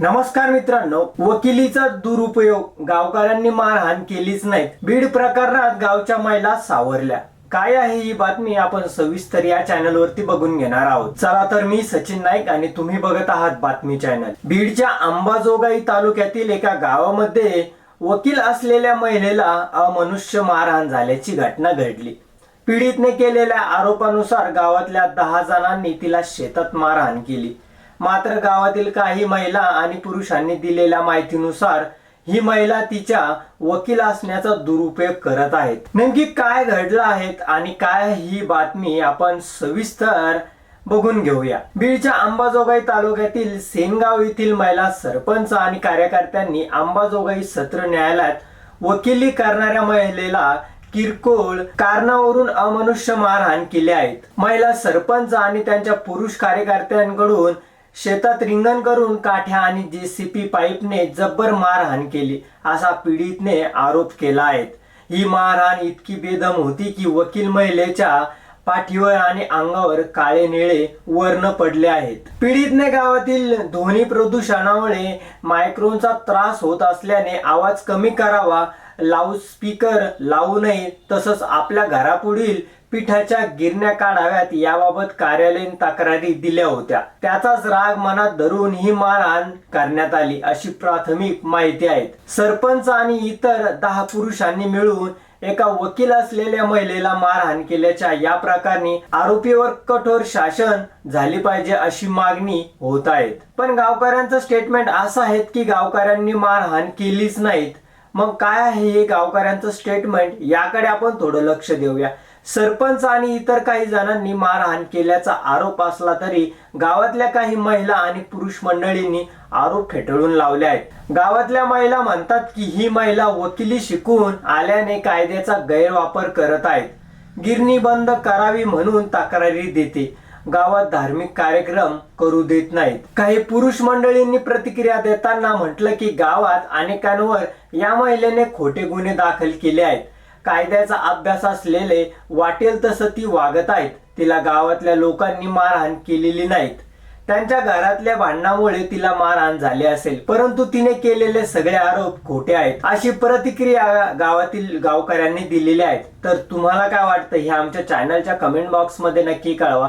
नमस्कार मित्रांनो वकिलीचा दुरुपयोग. गावकऱ्यांनी मारहाण केलीच नाही. बीड प्रकरणात गावच्या महिला सावरल्या. काय आहे ही बातमी आपण सविस्तर या चॅनल वरती बघून घेणार आहोत. चला तर मी सचिन नाईक आणि तुम्ही बघत आहात बातमी चॅनल. बीडच्या अंबाजोगाई तालुक्यातील एका गावामध्ये वकील असलेल्या महिलेला अमनुष्य मारहाण झाल्याची घटना घडली. पीडितने केलेल्या आरोपानुसार गावातल्या दहा जणांनी तिला शेतात मारहाण केली. मात्र गावातील काही महिला आणि पुरुषांनी दिलेल्या माहितीनुसार ही महिला तिच्या वकील असण्याचा दुरुपयोग करत आहेत. नेमकी काय घडलं आहेत आणि काय ही बातमी आपण सविस्तर बघून घेऊया. बीडच्या अंबाजोगाई तालुक्यातील सेनगाव येथील महिला सरपंच आणि कार्यकर्त्यांनी अंबाजोगाई सत्र न्यायालयात वकिली करणाऱ्या महिलेला किरकोळ कारणावरून अमनुष्य मारहाण केले आहेत महिला सरपंच आणि त्यांच्या पुरुष कार्यकर्त्यांकडून शेतात रिंगण करून काठ्या आणि जेसीपी पाईपने जब्बर मारहाण केली असा पीडितने आरोप केला आहे. ही मारहाण इतकी बेदम होती की वकील महिलेच्या पाठीवर आणि अंगावर काळे निळे वर्ण पडले आहेत. पीडितने गावातील ध्वनी प्रदूषणामुळे मायक्रोनचा त्रास होत असल्याने आवाज कमी करावा लाऊडस्पीकर लावू नये तसंच आपल्या घरापुढील पिठाच्या गिरण्या काढाव्यात याबाबत कार्यालयीन तक्रारी दिल्या होत्या. त्याचाच राग मनात धरून ही मारहाण करण्यात आली अशी प्राथमिक माहिती आहे सरपंच आणि इतर दहा पुरुषांनी मिळून एका वकील असलेल्या महिलेला मारहाण केल्याच्या या प्रकारे आरोपीवर कठोर शासन झाले पाहिजे अशी मागणी होत आहेत पण गावकऱ्यांचं स्टेटमेंट असं आहे की गावकऱ्यांनी मारहाण केलीच नाहीत. मग काय आहे हे गावकऱ्यांचं स्टेटमेंट याकडे आपण थोडं लक्ष देऊया. सरपंच आणि इतर काही जणांनी मारहाण केल्याचा आरोप असला तरी गावातल्या काही महिला आणि पुरुष मंडळींनी आरोप फेटाळून लावले आहेत. गावातल्या महिला म्हणतात की ही महिला वकिली शिकून आल्याने कायद्याचा गैरवापर करत आहेत. गिरणी बंद करावी म्हणून तक्रारी देते. गावात धार्मिक कार्यक्रम करू देत नाहीत. काही पुरुष मंडळींनी प्रतिक्रिया देताना म्हटलं की गावात अनेकांवर या महिलेने खोटे गुन्हे दाखल केले आहेत. कायद्याचा अभ्यास असलेले वाटेल तसं ती वागत आहेत. तिला गावातल्या लोकांनी मारहाण केलेली नाहीत. त्यांच्या घरातल्या भांडणामुळे तिला मारहाण झाली असेल. परंतु तिने केलेले सगळे आरोप खोटे आहेत. अशी प्रतिक्रिया गावातील गावकऱ्यांनी दिलेली आहेत. तर तुम्हाला काय वाटतं हे आमच्या चॅनलच्या कमेंट बॉक्समध्ये नक्की कळवा.